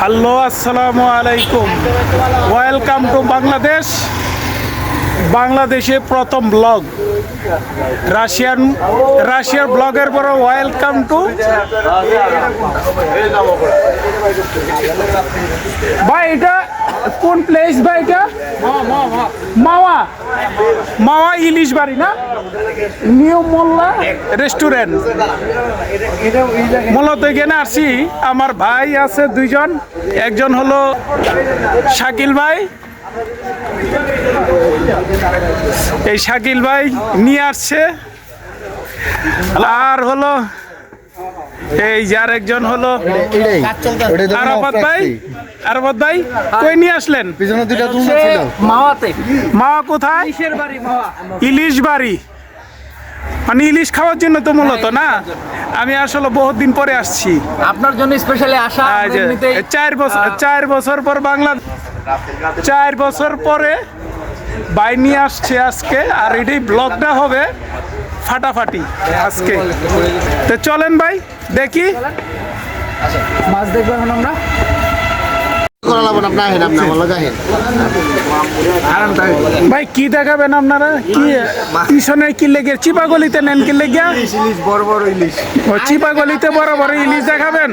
Hello, আসসালামু আলাইকুম। Welcome to Bangladesh বাংলাদেশে প্রথম ব্লগ রাশিয়ান রাশিয়ার ব্লগের পর ওয়েলকাম টু ভাই, এটা কোন প্লেস ভাই এটা? মাওয়া। মাওয়া ইলিশ বাড়ি না? New Molla restaurant. মূলত এখানে আসি, আমার ভাই আছে দুইজন। একজন হলো শাকিল ভাই। এই শাকিল ভাই নিয়ে আসছে। আর হলো এই যার একজন হলো আরাফাত ভাই? আরাফাত ভাই কই নিয়ে আসলেন? পিছনে দুইটা তুলনা ছিল। মাওয়াতে। মাওয়া কোথায়? কিসের বাড়ি মাওয়া। ইলিশ বাড়ি। মানে ইলিশ খাওয়ার জন্য তো মূলত না? আমি আসলে বহুত দিন পরে আসছি। আপনার জন্য স্পেশালি আসা চার বছর চার বছর পর বাংলা চার বছর পরে বাই নিয়ে আসছে আজকে আর এটাই ব্লগটা হবে। ফাটাফাটি আজকে। তো চলেন ভাই দেখি। মাছ দেখব এখন আমরা। ভাই কি দেখাবেন আপনারা? কি পিছনে কি লেগে চিপা গলিতে নেন কি লেগে? বড় বড় ইলিশ। ও চিপা গলিতে বড় বড় ইলিশ দেখাবেন?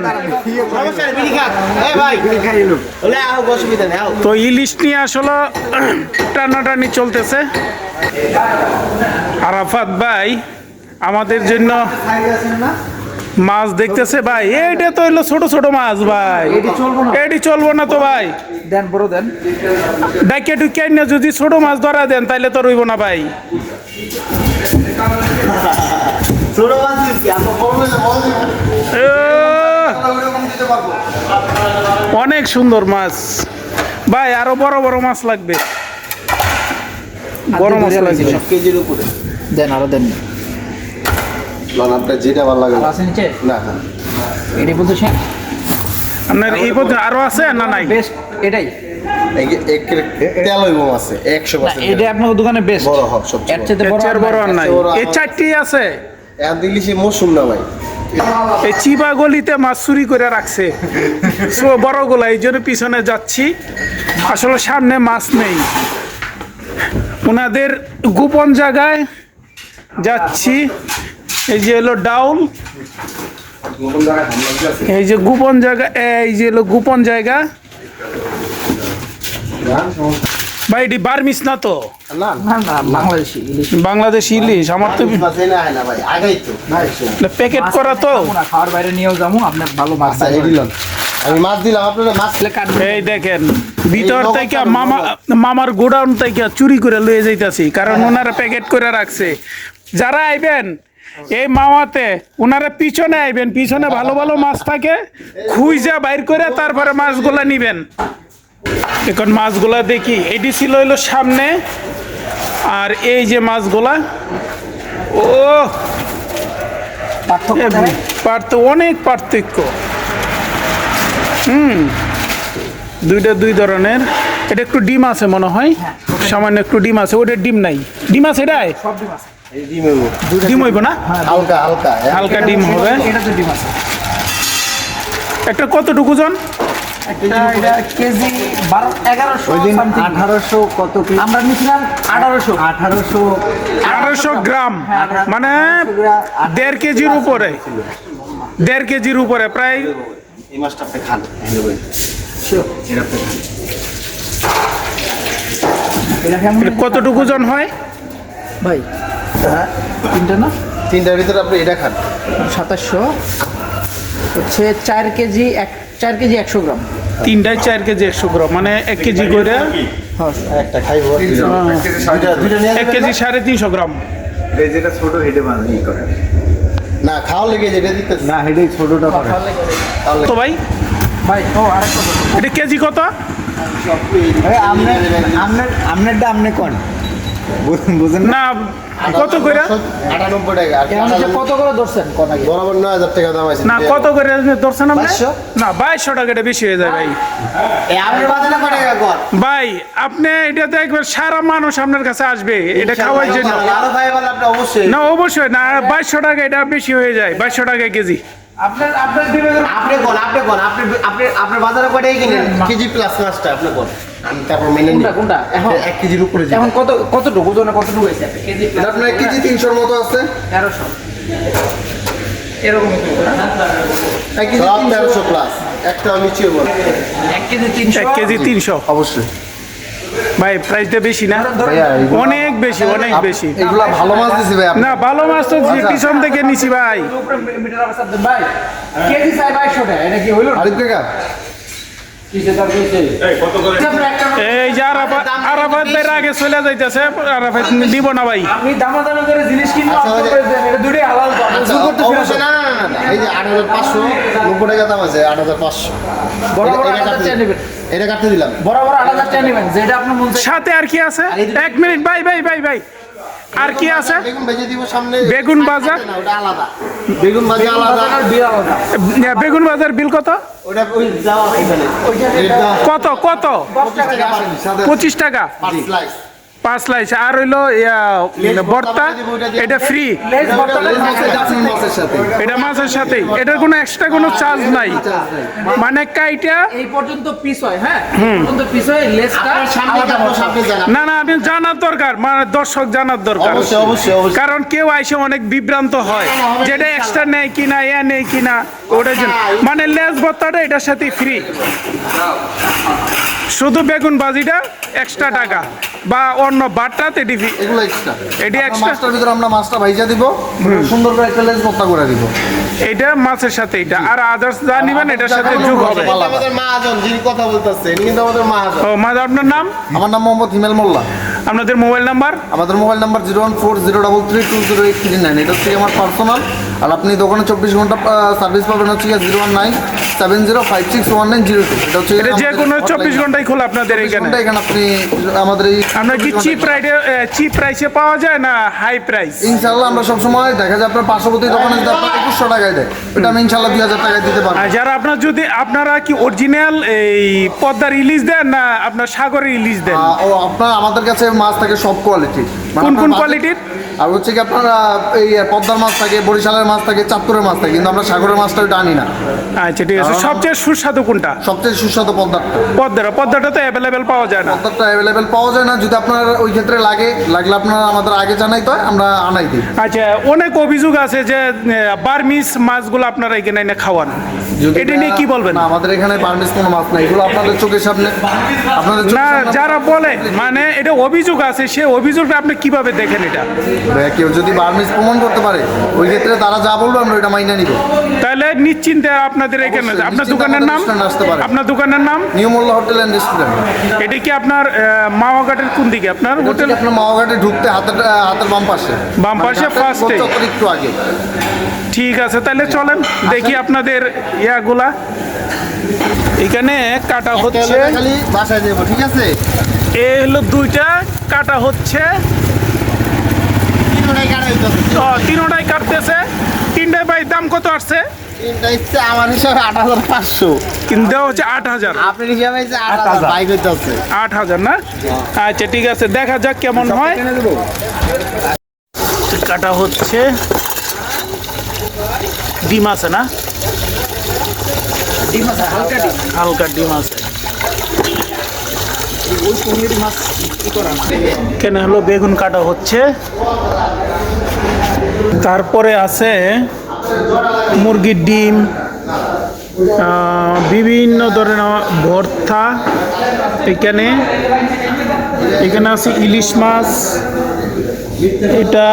তো ইলিশ নিয়ে আসলে টানাটানি চলতেছে। আরাফাত ভাই আমাদের জন্য মাছ দেখতেছে ভাই। এইটা তো হইল ছোট ছোট মাছ ভাই। এটি চলবো না। তো ভাই। দেন বড় দেন। ডাইকে না যদি ছোট মাছ ধরা দেন তাহলে তো রইব না ভাই। অনেক সুন্দর মাছ। ভাই আরও বড় বড় মাছ লাগবে। বড় মাছ লাগবে। কেজির উপরে। দেন আরও দেন। লন আপনার যেটা ভালো লাগে। আছে নিচে? না না। এটাই বলতেছেন? আপনার এই পর্যন্ত আরও আছে না নাই? বেস্ট এটাই। তেল হইব আছে এটা আপনার দোকানে বেস্ট বড় হক সবচেয়ে এর চেয়ে বড় আর বড় নাই। আর নাই বড় এই চারটি আছে। এখন ইলিশে মৌসুম না ভাই। এই চিপা গলিতে মাছ চুরি করে রাখছে। সো বড় গোলা এই জন্য পিছনে যাচ্ছি। আসলে সামনে মাছ নেই। ওনাদের গোপন জায়গায় যাচ্ছি। এই যে হলো ডাউল এই যে গোপন জায়গা এই যে হলো গোপন জায়গা। ভাই এটি বার্মিস না তো? না না না বাংলাদেশি ইলিশ। বাংলাদেশ ইলিশ আমার তো মাছে না হয় না ভাই আগাই তো। প্যাকেট করা তো। খাওয়ার বাইরে নিয়েও যাব আপনার ভালো মাছ আচ্ছা আমি মাছ দিলাম আপনারা মাছ কাটবে এই দেখেন ভিতর থেকে মামা মামার গোডাউন থেকে চুরি করে লয়ে যাইতাছি কারণ ওনারা প্যাকেট করে রাখছে। যারা আইবেন এই মাওয়াতে ওনারা পিছনে আইবেন পিছনে ভালো ভালো মাছ থাকে খুঁজা বাইর করে তারপরে মাছগুলা নিবেন। এখন মাছগুলা দেখি এটি ছিল হইল সামনে আর এই যে মাছগুলা ও! পার্থক্য পার্থ অনেক পার্থক্য। হুম দুইটা দুই ধরনের। এটা একটু ডিম আছে মনে হয় সামান্য একটু ডিম আছে ওটার ডিম নাই। ডিম আছে এটাই? সব ডিম আছে। ডিম হইব। ডিম হইব না? হালকা হালকা হ্যাঁ। হালকা ডিম হবে। এটা তো ডিম আছে। একটা কতটুকু জন? কেজি। আঠারোশো কত আমরা নিয়েছিলাম আঠারোশো। আঠারোশো আড়াইশো গ্রাম। মানে দেড় কেজির উপরে। দেড় কেজির উপরে প্রায়। এই মাছটা আপনি খান কতটুকু জন হয়? ভাই তিনটা না? তিনটার ভিতরে আপনি এটা খান। সাতাশশো। হচ্ছে চার কেজি এক চার কেজি একশো গ্রাম। তিনটায় চার কেজি একশো গ্রাম মানে এক কেজি করে হ্যাঁ। একটা খাইব। এক কেজি সাড়ে তিনশো। গ্রাম। এই যেটা ছোট হেডে মানে করে না খাওয়া লেগে যেটা দিতে না হেডে ছোটটা করে তো ভাই? ভাই ও আরেকটা এটা কেজি কত? আপনার আপনার আপনারটা আপনি কোন বুঝেন না? কত করে? আটানব্বই টাকা আর কেমন কত করে ধরছেন? কোন আগে? বরাবর নয় হাজার টাকা দাম আছে। না কত করে ধরছেন আপনি? বাইশশো? না বাইশশো টাকা এটা বেশি হয়ে যায় ভাই। আপনার বাজারে কয় টাকা কর? ভাই আপনি এটা তো একবার সারা মানুষ আপনার কাছে আসবে এটা খাওয়ার জন্য। আরও ভাই বলে আপনি অবশ্যই না অবশ্যই না বাইশশো টাকা এটা বেশি হয়ে যায় বাইশশো টাকা কেজি। আপনার আপনার দিবেন আপনি কোন আপনি কোন আপনি আপনি আপনার বাজারে কয়টাই কিনেন? কেজি প্লাস মাছটা আপনি কোন? আমি তারপর মেনে নিই। কোনটা? কোনটা এখন এক কেজির উপরে এখন কত কতটুকু? ওজনে কতটুকু হয়েছে? কেজি? আপনার এক কেজি তিনশোর মতো আছে। তেরোশো। এরকম এক কেজি তেরোশো প্লাস একটা নিচে বল এক কেজি তিনশো? এক কেজি তিনশো। অবশ্যই। ভাই প্রাইসটা বেশি না? অনেক বেশি অনেক বেশি। এগুলা ভালো মাছ দিছি ভাই না ভালো মাছ তো পিছন থেকে নিছি ভাই। ভাই। কেজি চাই বাইশশো টাকা। এটা কি হইল? আরিফ কাকা এই যে আরাফাত আরাফাত ভাই আগে চলে যাইতেছে। আরাফাত দিব না ভাই। আপনি দামাদামি করে জিনিস কিনবো আচ্ছা, এটা দুটোই হালাল আচ্ছা না না না, এই যে নব্বই টাকা দাম আছে বড় বড় এটা কাটতে দিলাম। বড় বড় আট হাজার টাকা নেবেন যেটা আপনার মন সাথে আর কি আছে? এক মিনিট ভাই ভাই ভাই ভাই। আর কি আছে? বেগুন ভেজে দিব সামনে। বেগুন বাজার? ওটা আলাদা। বেগুন আলাদা। বাজার বিল আলাদা। বেগুন বাজার বিল কত? ওটা ওই যাওয়া কত কত? দশ টাকা আছে। পঁচিশ টাকা। পার স্লাইস পাঁচ লাইস। আর হইল ভর্তা এটা ফ্রি এটা মাছের সাথে এটার কোনো এক্সট্রা কোনো চার্জ নাই। মানে কাইটা এই পর্যন্ত পিস হয় হ্যাঁ? পিস হয় না না আপনি জানার দরকার। মানে দর্শক জানার দরকার। অবশ্যই অবশ্যই অবশ্যই। কারণ কেউ আইসে অনেক বিভ্রান্ত হয়। যেটা এক্সট্রা নেয় কিনা এ নেই কিনা ওটার জন্য। মানে লেস ভর্তাটা এটার সাথে ফ্রি শুধু বেগুন বাজিটা এক্সট্রা টাকা বা অন্য বাটটাতে এটি এগুলো এক্সট্রা এটি এক্সট্রা মাছটার ভিতরে আমরা মাছটা ভাইজা দিব সুন্দর করে একটা লেজ ভর্তা করে দিব। এটা মাছের সাথে এটা। আর আদার্স যা নিবেন এটার সাথে যোগ হবে। আমাদের মহাজন যিনি কথা বলতেছে ইনি কিন্তু আমাদের মহাজন। ও মহাজন আপনার নাম? আমার নাম মোহাম্মদ হিমেল মোল্লা। আপনাদের মোবাইল নাম্বার? আমাদের mobile number zero one four zero double three two zero eight three nine. এটা হচ্ছে আমার পার্সোনাল। আর আপনি দোকানে চব্বিশ ঘণ্টা সার্ভিস পাবেন হচ্ছে zero one nine seven zero five six one nine zero two. এটা হচ্ছে যে কোনো চব্বিশ ঘন্টাই খোলা আপনাদের 24 এখানে। এখানে আপনি আমাদের এই আপনার কি চিপ রাইডে চিপ প্রাইসে পাওয়া যায় না হাই প্রাইস ইনশাল্লাহ আমরা সবসময় দেখা যায় আপনার পার্শ্ববর্তী দোকানে যদি আপনার একুশশো টাকায় দেয় এটা আমি ইনশাল্লাহ দুই হাজার টাকায় দিতে পারব। যারা আপনার যদি আপনারা কি অরিজিনাল এই পদ্মার ইলিশ দেন না আপনার সাগরের ইলিশ দেন? ও আপনার আমাদের কাছে মাছ থাকে সব কোয়ালিটির কোন কোন কোয়ালিটির? আর হচ্ছে কি আপনার এই পদ্মার মাছ থাকে বরিশালের মাছ থাকে চাঁদপুরের মাছ থাকে কিন্তু আমরা সাগরের মাছটা ওটা আনি না। আচ্ছা ঠিক আছে। সবচেয়ে সুস্বাদু কোনটা? সবচেয়ে সুস্বাদু পদ্মারটা পদ্মাটা। পদ্মাটা তো অ্যাভেলেবেল পাওয়া যায় না। পদ্মারটা অ্যাভেলেবেল পাওয়া যায় না। যদি আপনার ওই ক্ষেত্রে লাগে লাগলে আপনার আমাদের আগে জানাইতে হয় আমরা আনাই দিই। আচ্ছা অনেক অভিযোগ আছে যে বার্মিস মাছগুলো আপনারা এখানে এনে খাওয়ান। এটা নিয়ে কি বলবেন? না আমাদের এখানে বার্মিস কোনো মাছ নাই। এগুলো আপনাদের চোখের সামনে আপনাদের না যারা বলে মানে এটা অভিযোগ আছে সে অভিযোগটা আপনি কীভাবে দেখেন এটা? কেউ যদি বার্মিজ প্রমাণ করতে পারে ওই ক্ষেত্রে তারা যা বলবে আমরা ওইটা মাইনে নিব। তাহলে নিশ্চিন্তে আপনাদের এখানে আপনার দোকানের নাম? আসতে পারে। আপনার দোকানের নাম? New Molla hotel and restaurant এটা কি আপনার মাওয়াঘাটের কোন দিকে? আপনার হোটেল? আপনার মাওয়াঘাটে ঢুকতে হাতের হাতের বাম পাশে? বাম পাশে মানে। ঘাটের চত্বর একটু আগে। ঠিক আছে তাহলে চলেন দেখি আপনাদের ইয়াগুলা। এখানে কাটা হচ্ছে। খালি বাসায় দেবো ঠিক আছে? এ হলো দুইটা কাটা হচ্ছে। তিনটাই কাটতেছে। তিনটায় ভাই দাম কত আসছে? আমার হিসাবে আট হাজার পাঁচশো। কিন্তু হচ্ছে আট হাজার। আপনার হিসাবে আট হাজার বাইক আট হাজার না? আচ্ছা ঠিক আছে দেখা যাক কেমন হয়। কাটা হচ্ছে। ডিম আছে না? ডিম আছে, হালকা ডিম। হালকা ডিম আছে ওই পনির মাছ কি করা কেন হলো? বেগুন কাটা হচ্ছে। তারপরে আছে মুরগির ডিম বিভিন্ন ধরনের ভর্তা। এখানে এখানে আছে ইলিশ মাছ। এটা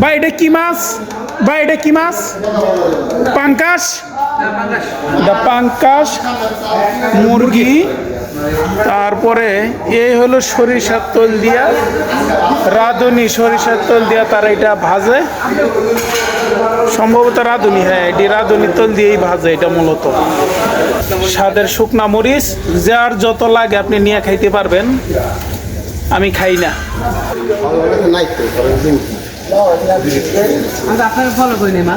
বা এটা কি মাছ? বা এটা কি মাছ? পাঙ্কাশ? পাঙ্কাশ। মুরগি। তারপরে এই হলো সরিষার তেল দিয়া রাঁধুনি সরিষার তেল দিয়া তারা এটা ভাজে। সম্ভবত রাঁধুনি হ্যাঁ এটি রাঁধুনি তেল দিয়েই ভাজে এটা মূলত। স্বাদের শুকনা মরিচ যার যত লাগে আপনি নিয়ে খাইতে পারবেন। আমি খাই না। তো ফলো করি নি মা।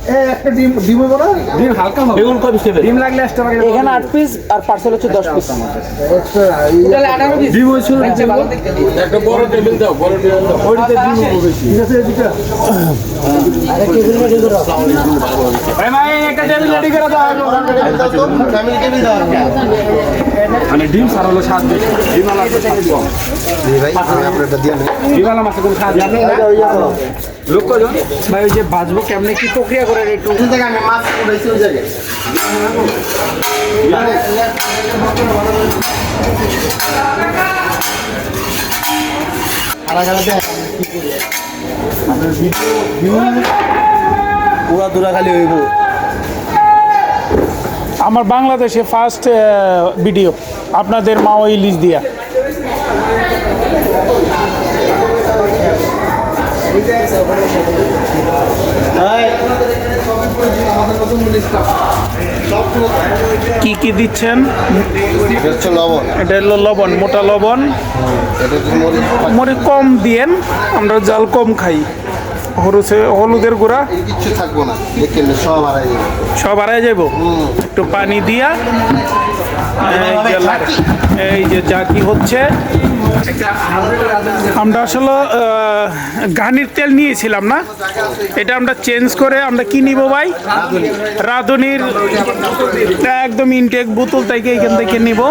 হ্যাঁ খারা খারা এলো এখানে আট পিস আর পার্সেল হচ্ছে দশ পিস আচ্ছা। ফ্যামিলি টেবিল দাও। মানে ডিম সার হলো ডিম কম ভাই দিয়ে ডিম কোনো স্বাদ নেই লোক কজন ভাই ওই যে ভাজবো কেমনে? কি প্রক্রিয়া করে একটু? ওই মাছ উঠাইছি ওই জায়গায় পুরা দূরা খালি হইব। আমার বাংলাদেশে ফার্স্ট ভিডিও আপনাদের মাও ইলিশ দিয়া। কি কি দিচ্ছেন? এটা লবণ এটা হলো লবণ মোটা লবণ। মরিচ মরি কম দিয়েন আমরা জাল কম খাই। হলুদে হলুদের গুঁড়া? এই কিচ্ছু থাকব না দেখেন সব হারাই যাবে। সব হারাই যাব একটু পানি দিয়া। এই যে যা কি হচ্ছে। আমরা আসলে ঘানির তেল নিয়েছিলাম না? এটা আমরা চেঞ্জ করে আমরা কি নিব ভাই? রাঁধুনির একদম ইনটেক বোতল থেকে এখান থেকে নিব।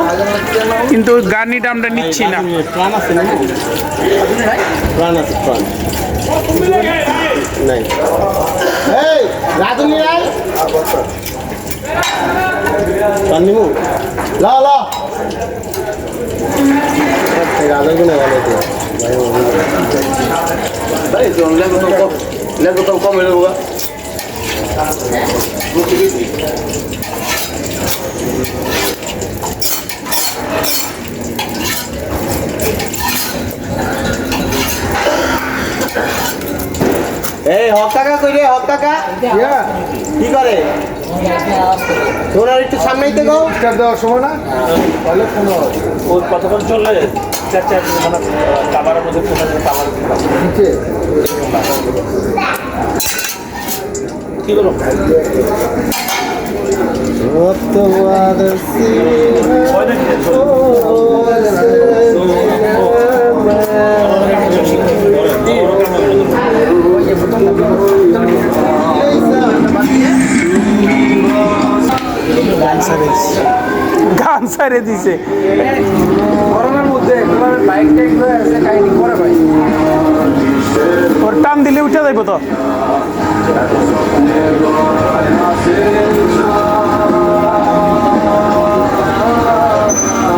কিন্তু গানিটা আমরা নিচ্ছি না। প্রাণ আছে প্রাণ নাই। এই রাধুনি রাই প্রাণ নিমু? লা লা। রাধুনি গুলো ভালো তো এই হক কাকা কই রে হক কাকা? কি করে? তোরা একটু সামনেই তো গো। দেওয়ার সময় না? ওই কতক্ষণ চললে? চার চার মানে কাবারের মধ্যে কোনো কাবার কি করো গান সারে দিছে মধ্যে বাইক টাইক আছে করে ভাই। ওর টান দিলে উঠে যাইব তো।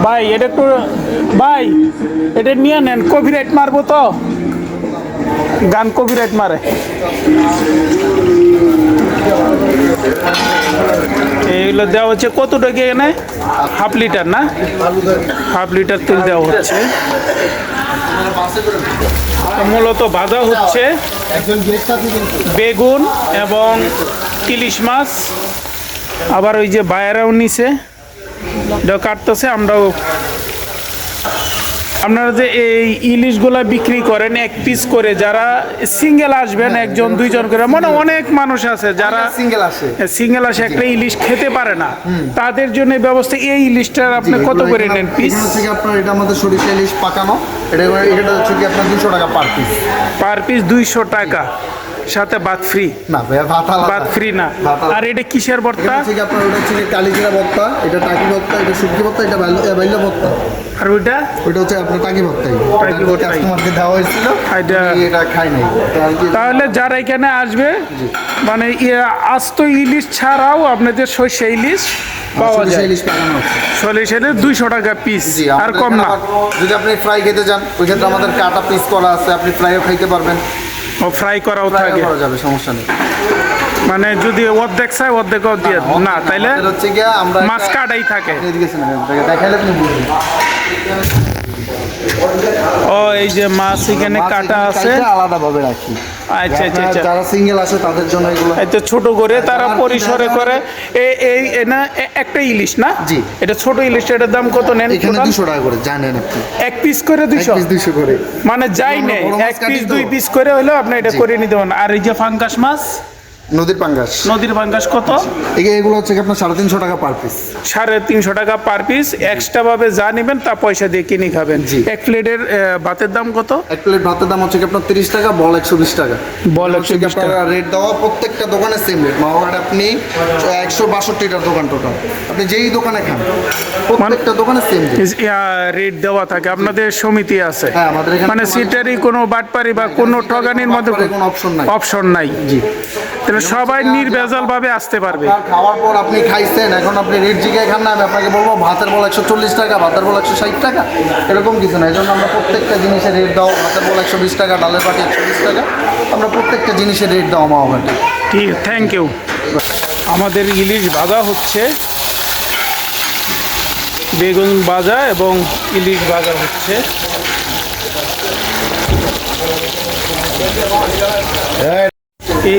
ভাই, এটা একটু, ভাই, এটা নিয়ে নেন কপিরাইট মারবো তো। গান কপিরাইট মারে। এইগুলো দেওয়া হচ্ছে কত টাকা এখানে? হাফ লিটার না? হাফ লিটার তেল দেওয়া হচ্ছে। মূলত ভাজা হচ্ছে বেগুন এবং ইলিশ মাছ। আবার ওই যে বায়েরাও নিছে। কাটতেছে, আমরাও আপনারা যে এই ইলিশগুলা বিক্রি করেন এক পিস করে যারা সিঙ্গেল আসবেন একজন দুইজন করে মানে অনেক মানুষ আছে যারা সিঙ্গেল আসে। সিঙ্গেল আসে একটা ইলিশ খেতে পারে না। তাদের জন্য ব্যবস্থা এই ইলিশটার আপনি কত করে নেন পিস থেকে আপনার এটা আমাদের সরিষা ইলিশ পাকানো। এটা এটা হচ্ছে কি আপনার দুশো টাকা পার পিস পার পিস দুইশো টাকা। সাথে ভাত ফ্রি না ভাইয়া ভাত। ভাত ফ্রি না। আর এটা কিসের ভর্তা? হচ্ছে কি আপনার ওটা হচ্ছে কালিজিরা ভর্তা এটা টাকি ভর্তা এটা শুটকি ভর্তা এটা বাইল্য ভর্তা। আর ওইটা? ওইটা হচ্ছে আপনার টাকি ভর্তাই। টাকি। কাস্টমারকে দেওয়া হয়েছিল এটা- এটা খাই নাই। তাহলে যারা এখানে আসবে মানে আস্ত ইলিশ ছাড়াও আপনাদের সর্ষে ইলিশ পাওয়া যায়। দুইশো টাকা পিস আর কম না। যদি আপনি ফ্রাই খেতে চান ওই ক্ষেত্রে আমাদের কাটা পিস করা আছে আপনি ফ্রাইও খাইতে পারবেন। ও ফ্রাই করাও থাকে। করা যাবে সমস্যা নেই। মানে যদি অর্ধেক চাই অর্ধেক দিয়ে না তাইলে হচ্ছে গিয়া আমরা মাছ কাটাই থাকে। দেখাইলে ও এই যে মাছ এখানে কাটা আছে। আলাদাভাবে রাখি। আচ্ছা আচ্ছা আচ্ছা। যারা সিঙ্গেল আছে তাদের জন্য এগুলো এই ছোট করে তারা পরিসরে করে। এই না একটা ইলিশ না? জি। এটা ছোট ইলিশ এটার দাম কত নেন এখানে টাকা করে জানেন আপনি। এক পিস করে পিস করে। মানে যাই নেই এক পিস দুই পিস করে হলেও আপনি এটা। করে নিতে পারেন আর এই যে ফাঙ্কাস মাছ? নদীর পাঙ্গাস। নদীর পাঙ্গাস কত? এগে- এগুলো হচ্ছে আপনার সাড়ে তিনশো টাকা পার পিস সাড়ে তিনশো টাকা পার পিস এক্সট্রা ভাবে যা নেবেন তা পয়সা দিয়ে কিনে খাবেন। এক প্লেটের ভাতের দাম কত? এক প্লেট ভাতের দাম হচ্ছে আপনার তিরিশ টাকা বল একশো বিশ টাকা। বল একশো বিশ টাকা। রেট দেওয়া প্রত্যেকটা দোকানে সেম রেট মাওয়াঘাট আপনি একশো বাষট্টিটার দোকান টোটাল আপনি যেই দোকানে খান প্রত্যেকটা দোকানে সেম রেট দেওয়া থাকে। আপনাদের সমিতি আছে। হ্যাঁ, আমাদের এখানে মানে কোনো- সিটারি কোনো বাটপারি বা কোনো ঠগানির মধ্যে কোনো অপশন নাই। অপশন নাই। জি। তাহলে সবাই নির্ভেজাল ভাবে আসতে পারবে। খাওয়ার পর আপনি খাইছেন এখন আপনি রেট জিগায় খান না আমি আপনাকে বলব ভাতের বল একশো চল্লিশ টাকা ভাতের বল একশো ষাট টাকা এরকম কিছু না। এই জন্য আমরা প্রত্যেকটা জিনিসের রেট দাও ভাতের বল একশো বিশ টাকা ডালের পাটি একশো বিশ টাকা। আমরা প্রত্যেকটা জিনিসের রেট দাও মাওঘাটে ঠিক থ্যাংক ইউ আমাদের ইলিশ ভাজা হচ্ছে বেগুন ভাজা এবং ইলিশ ভাজা হচ্ছে।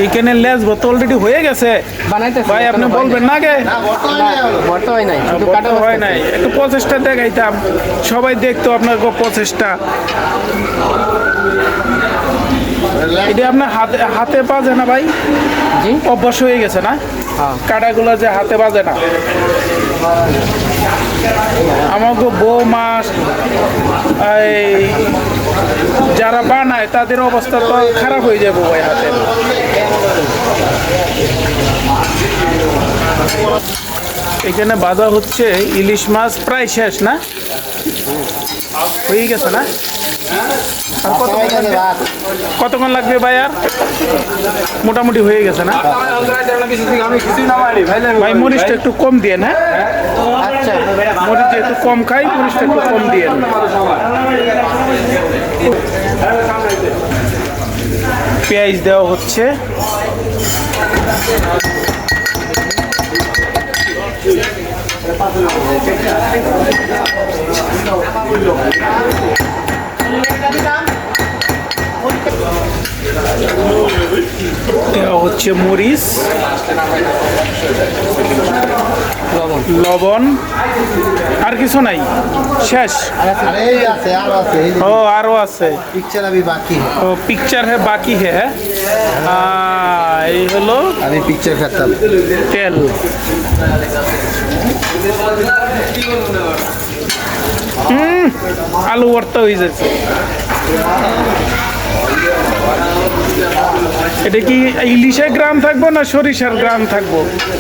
এইখানে লেজ তো অলরেডি হয়ে গেছে। ভাই আপনি বলবেন না হয় কাটা হয় নাই। একটু প্রচেষ্টা দেখাইতাম। সবাই দেখতো আপনার প্রচেষ্টা এটা আপনার হাতে হাতে বাজে না ভাই? জি। অভ্যাস হয়ে গেছে না? হ্যাঁ। কাটাগুলো যে হাতে বাজে না। আমাকে বউ মাছ এই যারা বানায় তাদের অবস্থা তো খারাপ হয়ে যাবে ভাই হাতে। এখানে বাধা হচ্ছে ইলিশ মাছ প্রায় শেষ না? হয়ে গেছে না? আর কতক্ষণ লাগবে? কতক্ষণ লাগবে ভাই আর? মোটামুটি হয়ে গেছে না? ভাই মরিচটা একটু কম দিয়ে হ্যাঁ? আচ্ছা। মরিচ একটু কম খাই মরিচটা একটু কম দিয়ে পেঁয়াজ দেওয়া হচ্ছে। Thank you. হচ্ছে মরিচ লবণ আর কিছু নাই। শেষ। ও আরও আছে। পিকচার আমি বাকি ও পিকচার है বাকি আ, এই হলো আমি পিকচার খাতাম তেল আলু ভর্তা হয়ে যাচ্ছে। এটা কি ইলিশের গ্রাম থাকব না সরিষার গ্রাম থাকব?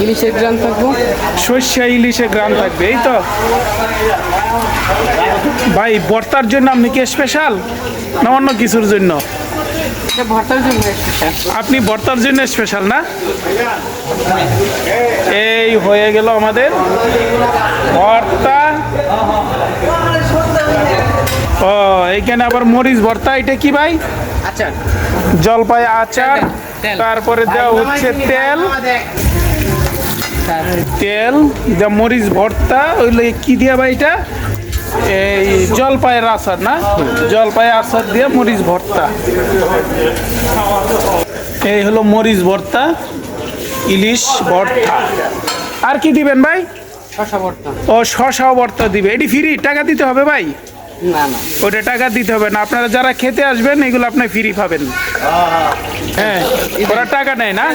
ইলিশের গ্রাম থাকব। সরিষা ইলিশের গ্রাম থাকবে এই তো? ভাই ভর্তার জন্য আপনি কি স্পেশাল না অন্য কিছুর জন্য? আপনি ভর্তার জন্য স্পেশাল না? এই হয়ে গেল আমাদের ভর্তা। ও এইখানে আবার মরিচ ভর্তা এটা কি ভাই? আচ্ছা জলপাই আচার তারপরে দেওয়া হচ্ছে তেল। তেল যা মরিচ ভর্তা ওইগুলো কি দিয়ে ভাই এটা? এই জলপাইয়ের আচার না? জলপাইয়ের আচার দিয়ে মরিচ ভর্তা। এই হলো মরিচ ভর্তা ইলিশ ভর্তা। আর কি দিবেন ভাই? শশা ভর্তা। ও শশাও ভর্তা দিবে। এটি ফ্রি টাকা দিতে হবে ভাই? না না। ওটা টাকা দিতে হবে না। আপনারা যারা খেতে আসবেন এগুলো আপনি ফ্রি পাবেন। হ্যাঁ ওরা টাকা নেয় না?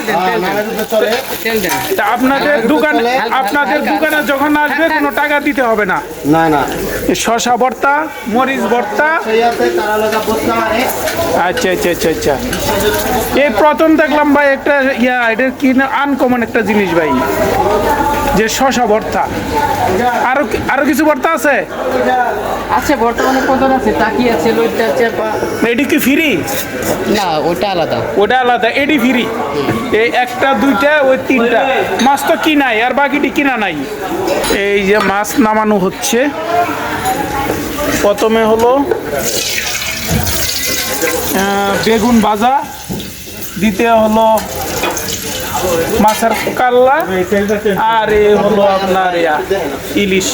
তা আপনাদের দোকান আপনাদের দোকানে যখন আসবে কোনো টাকা দিতে হবে না। না না। এই শশা ভর্তা মরিচ ভর্তা। আচ্ছা আচ্ছা আচ্ছা আচ্ছা। এই প্রথম দেখলাম ভাই একটা ইয়া এটা কি আনকমন একটা জিনিস ভাই। যে শশা ভর্তা। আরও আরও কিছু ভর্তা আছে? আছে বর্তমানে কত আছে টাকি আছে লইটা আছে এটি কি ফ্রি? না ওটা আলাদা। ওটা আলাদা এডি ফ্রি। এই একটা দুইটা ওই তিনটা। মাছ তো কিনাই আর বাকিটি কিনা নাই। এই যে মাছ নামানো হচ্ছে। প্রথমে হলো বেগুন ভাজা। দ্বিতীয় হলো মাছের কাল্লা আর এ হলো আপনার ইলিশ।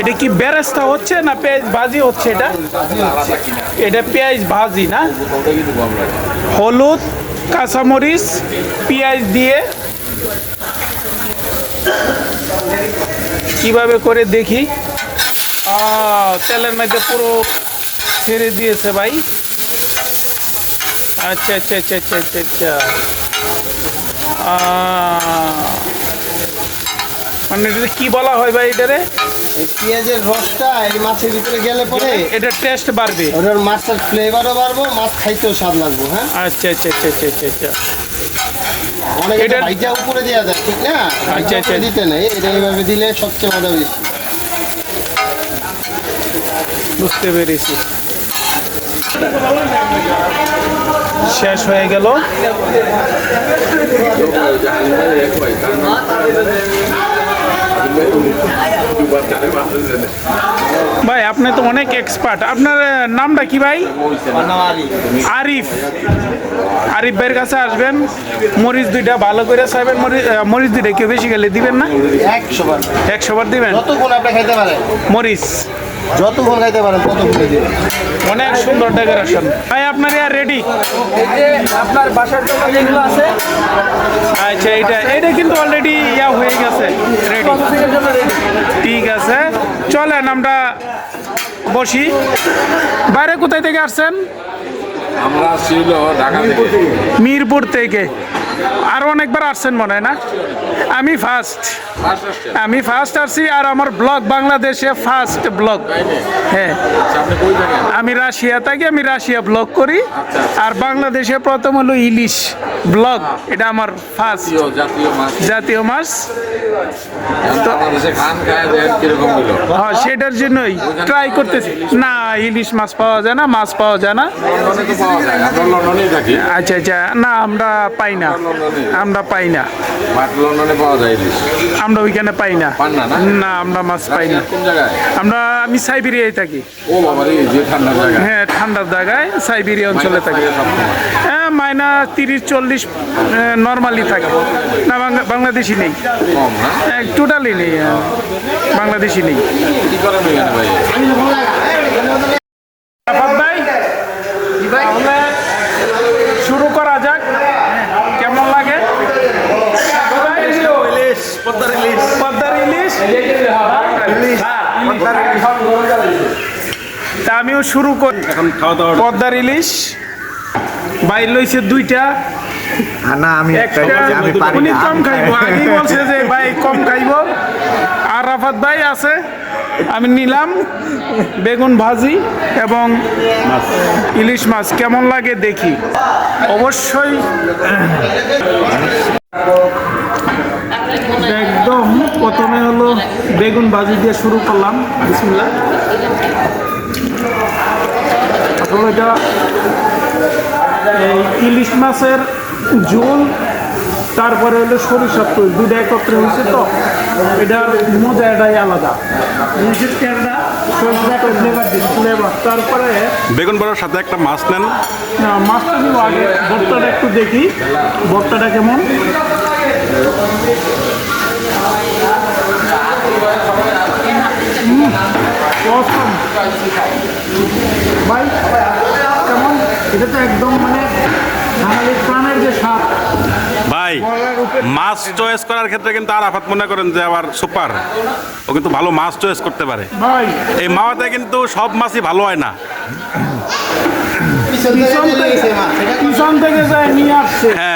এটা কি বেরেস্তা হচ্ছে না পেঁয়াজ ভাজি হচ্ছে এটা? এটা পেঁয়াজ ভাজি না? হলুদ, কাঁচামরিচ, পেঁয়াজ দিয়ে কীভাবে করে দেখি? তেলের মধ্যে পুরো ছেড়ে দিয়েছে ভাই। আচ্ছা আচ্ছা আচ্ছা আচ্ছা আচ্ছা আচ্ছা। মানে এটা কি বলা হয় ভাই এটারে? পেঁয়াজের রসটা এই মাছের ভিতরে গেলে পরে এটা টেস্ট বাড়বে। ওটার মাছের ফ্লেভারও বাড়বো মাছ খাইতেও স্বাদ লাগবো হ্যাঁ? আচ্ছা আচ্ছা আচ্ছা আচ্ছা আচ্ছা আচ্ছা। অনেক এটা- ভাইজা উপরে দেওয়া যায় ঠিক না? ভাইজা আচ্ছা। দিতে নেই এটা এইভাবে দিলে সবচেয়ে মজা বেশি। বুঝতে পেরেছি। শেষ হয়ে গেল। ভাই আপনি তো অনেক এক্সপার্ট আপনার নামটা কি ভাই? আরিফ। আরিফ ভাইয়ের কাছে আসবেন। মরিচ দুইটা ভালো করে চাইবেন। মরিচ মরিচ দুইটা কেউ বেশি গেলে দিবেন না? একশো বার। একশো বার যতক্ষণ আপনি খাইতে পারেন পারেন ততক্ষণ দিবেন অনেক সুন্দর ডেকোরেশন। ভাই আপনার ইয়া রেডি আপনার বাসার জন্য যেগুলো আছে? আচ্ছা এটা এটা কিন্তু অলরেডি ইয়া হয়ে গেছে রেডি। ঠিক আছে। চলেন আমরা বসি। বাইরে কোথায় থেকে আসছেন? আমরা ছিল ঢাকা থেকে। মিরপুর থেকে। আরও অনেকবার আসছেন মনে হয় না? আমি ফার্স্ট আমি ফার্স্ট আসছি আর আমার ব্লগ বাংলাদেশে ফার্স্ট ব্লগ হ্যাঁ। আচ্ছা, আমি রাশিয়া থাকি আমি রাশিয়া ব্লগ করি। আর বাংলাদেশে প্রথম হলো ইলিশ ব্লগ এটা আমার ফার্স্ট জাতীয় মাছ। হ্যাঁ সেটার জন্যই ট্রাই করতেছি। না ইলিশ মাছ পাওয়া যায় না মাছ পাওয়া যায় না। আচ্ছা আচ্ছা। না আমরা পাই না। আমরা পাই না। পাওয়া যায় আমরা ওইখানে পাই না। না, আমরা মাছ পাই না। আমরা আমি সাইবেরিয়ায় থাকি। হ্যাঁ ঠান্ডার জায়গায় সাইবেরিয়া অঞ্চলে থাকি। হ্যাঁ মাইনাস তিরিশ চল্লিশ নর্মালি থাকে। না বাংলাদেশি নেই। টোটালি নেই বাংলাদেশি নেই কি করেন ওইখানে ভাই আফাদ ভাই তাহলে শুরু করা যাক কেমন লাগে পদ্মার ইলিশ তা আমিও শুরু করি পদ্মার ইলিশ। বাইর লইছে দুইটা। না আমি উনি কম খাইবো। আগেই বলছে যে ভাই কম খাইবো। আর রাফাত ভাই আছে। আমি নিলাম। বেগুন ভাজি এবং ইলিশ মাছ। কেমন লাগে দেখি। অবশ্যই। একদম প্রথমে হলো বেগুন ভাজি দিয়ে শুরু করলাম। বিসমিল্লাহ। আসলে এটা এই ইলিশ মাছের ঝোল তারপরে হলো সরিষার তৈল দুটো একত্রে হয়েছে তো। এটার মজা এটাই আলাদা। তারপরে বেগুন বড়ার সাথে একটা মাছ নেন। না, মাছটা দিব আগে। ভর্তাটা একটু দেখি। ভর্তাটা কেমন. ভাই কেমন? এটা তো একদম মানে বাঙালির প্রাণের যে সাপ। ভাই মাছ চয়েস করার ক্ষেত্রে কিন্তু আর আফাত মনে করেন যে আবার সুপার ও কিন্তু ভালো মাছ চয়েস করতে পারে। ভাই। এই মাওয়াতে কিন্তু সব মাছই ভালো হয় না। পিছন থেকে যায় নিয়ে আসছে। হ্যাঁ।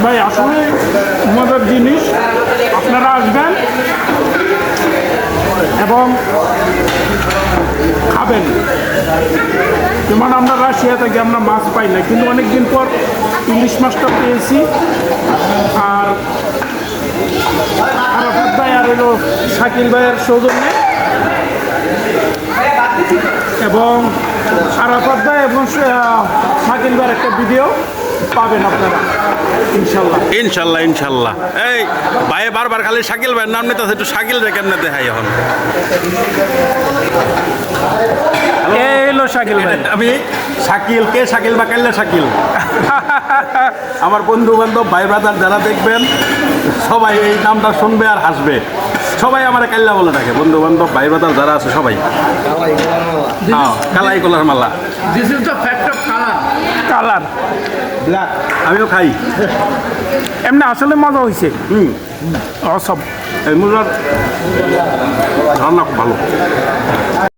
ভাই, আসলে মজার জিনিস, আপনারা আসবেন এবং খাবেন। যেমন আমরা রাশিয়া থেকে আমরা মাছ পাই না, কিন্তু অনেক দিন পর ইলিশ মাছটা পেয়েছি। আর আরাফাত ভাই আর হলো শাকিল ভাইয়ের সৌজন্যে। এবং আরাফাত ভাই এবং শাকিল ভাইয়ের একটা ভিডিও পাবেন আপনারা। ইনশাল্লাহ। ইনশাল্লাহ ইনশাল্লাহ। এই ভাই বারবার খালি শাকিল ভাইয়ের নাম নিতে একটু শাকিল রে কেমনে দেখাই এখন। শাকিল ভাই? আমি শাকিল কে শাকিল বা কাল্লা শাকিল? আমার বন্ধু বান্ধব ভাই ব্রাদার যারা দেখবেন সবাই এই নামটা শুনবে আর হাসবে। সবাই আমার কাল্লা বলে থাকে বন্ধু বান্ধব ভাই ব্রাদার যারা আছে সবাই। হ্যাঁ কালাই কলার মালা। This is the fact of colour colour আমিও খাই। এমনি আসলে মজা হয়েছে হুম। অসব এই মুরার রান্না ভালো।